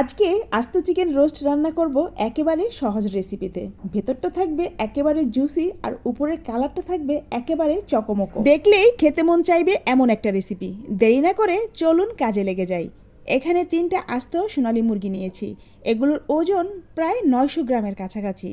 আজকে আস্ত chicken roast রান্না করব একেবারে সহজ রেসিপিতে। ভেতরটা থাকবে একেবারে জুসি আর উপরের কালারটা থাকবে একেবারে চকমকো। দেখলেই খেতে মন চাইবে এমন একটা রেসিপি। দেরি না করে চলুন কাজে লেগে যাই। এখানে তিনটা আস্ত সোনালী মুরগি নিয়েছি। এগুলোর ওজন প্রায় নয়শো গ্রামের কাছাকাছি।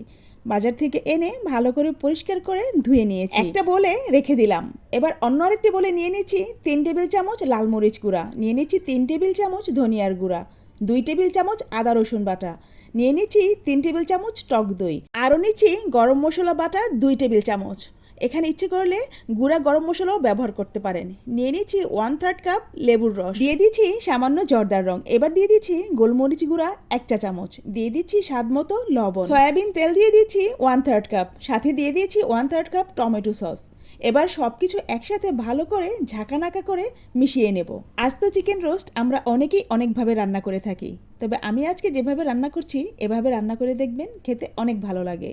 বাজার থেকে এনে ভালো করে পরিষ্কার করে ধুয়ে নিয়েছি। একটা বলে রেখে দিলাম। এবার অন্য আরেকটি বলে নিয়ে নিচ্ছি তিন টেবিল চামচ লাল মরিচ গুঁড়া। নিয়ে নিচ্ছি তিন টেবিল চামচ ধনিয়ার গুঁড়া। দুই টেবিল চামচ আদা রসুন বাটা। নিয়ে নিচ্ছি তিন টেবিল চামচ টক দই। আরও নিচ্ছি গরম মশলা বাটা দুই টেবিল চামচ। এখানে ইচ্ছে করলে গুঁড়া গরম মশলাও ব্যবহার করতে পারেন। নিয়ে নিচ্ছি ওয়ান থার্ড কাপ লেবুর রস। দিয়ে দিচ্ছি সামান্য জর্দার রং। এবার দিয়ে দিচ্ছি গোলমরিচ গুঁড়া এক চা চামচ। দিয়ে দিচ্ছি স্বাদ মতো লবণ। সয়াবিন তেল দিয়ে দিচ্ছি ওয়ান থার্ড কাপ সাথে দিয়ে দিয়েছি one third cup tomato sauce. এবার সব কিছু একসাথে ভালো করে ঝাঁকানাকা করে মিশিয়ে নেব। আস্ত চিকেন রোস্ট আমরা অনেকেই অনেকভাবে রান্না করে থাকি। তবে আমি আজকে যেভাবে রান্না করছি, এভাবে রান্না করে দেখবেন খেতে অনেক ভালো লাগে।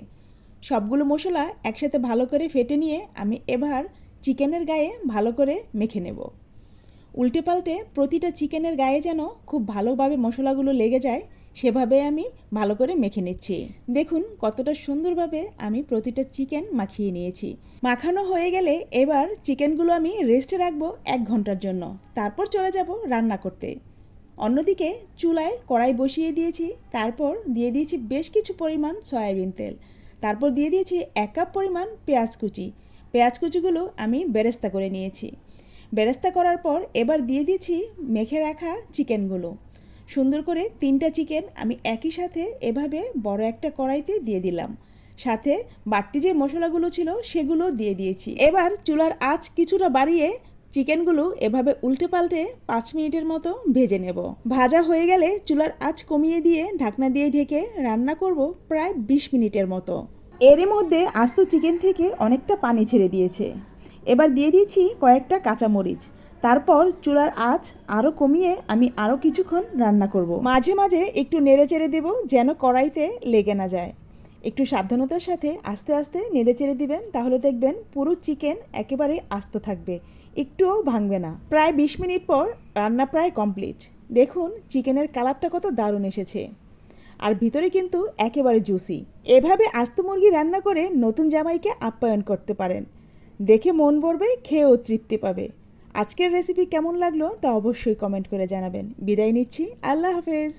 সবগুলো মশলা একসাথে ভালো করে ফেটে নিয়ে আমি এবার চিকেনের গায়ে ভালো করে মেখে নেব। উল্টে পাল্টে প্রতিটা চিকেনের গায়ে যেন খুব ভালোভাবে মশলাগুলো লেগে যায়, সেভাবে আমি ভালো করে মেখে নিচ্ছি। দেখুন কতটা সুন্দরভাবে আমি প্রতিটা চিকেন মাখিয়ে নিয়েছি। মাখানো হয়ে গেলে এবার চিকেনগুলো আমি রেস্টে রাখব এক ঘণ্টার জন্য। তারপর চলে যাব রান্না করতে। অন্যদিকে চুলায় কড়াই বসিয়ে দিয়েছি, তারপর দিয়ে দিয়েছি বেশ কিছু পরিমাণ সয়াবিন তেল। তারপর দিয়ে দিয়েছি এক কাপ পরিমাণ পেঁয়াজ কুচি। পেঁয়াজ কুচিগুলো আমি বেরেস্তা করে নিয়েছি। বেরেস্তা করার পর এবার দিয়ে দিয়েছি মেখে রাখা চিকেনগুলো। সুন্দর করে তিনটা চিকেন আমি একই সাথে এভাবে বড় একটা কড়াইতে দিয়ে দিলাম। সাথে বাড়তি যে মশলাগুলো ছিল সেগুলো দিয়ে দিয়েছি। এবার চুলার আঁচ কিছুটা বাড়িয়ে চিকেনগুলো এভাবে উল্টে পাল্টে পাঁচ মিনিটের মতো ভেজে নেব। ভাজা হয়ে গেলে চুলার আঁচ কমিয়ে দিয়ে ঢাকনা দিয়ে ঢেকে রান্না করব প্রায় বিশ মিনিটের মতো। এর মধ্যে আস্ত চিকেন থেকে অনেকটা পানি ছেড়ে দিয়েছে। এবার দিয়ে দিয়েছি কয়েকটা কাঁচামরিচ। তারপর চুলার আঁচ আরও কমিয়ে আমি আরও কিছুক্ষণ রান্না করব। মাঝে মাঝে একটু নেড়ে চেড়ে দেবো যেন কড়াইতে লেগে না যায়। একটু সাবধানতার সাথে আস্তে আস্তে নেড়ে চেড়ে দিবেন, তাহলে দেখবেন পুরো চিকেন একেবারে আস্ত থাকবে, একটুও ভাঙবে না। প্রায় বিশ মিনিট পর রান্না প্রায় কমপ্লিট। দেখুন চিকেনের কালারটা কত দারুণ এসেছে। আর ভিতরে কিন্তু একেবারে জুসি। এভাবে আস্ত মুরগি রান্না করে নতুন জামাইকে আপ্যায়ন করতে পারেন। দেখে মন ভরবে, খেয়েও তৃপ্তি পাবে। আজকের রেসিপি কেমন লাগল তা অবশ্যই কমেন্ট করে জানাবেন। বিদায় নিচ্ছি। আল্লাহ হাফেজ।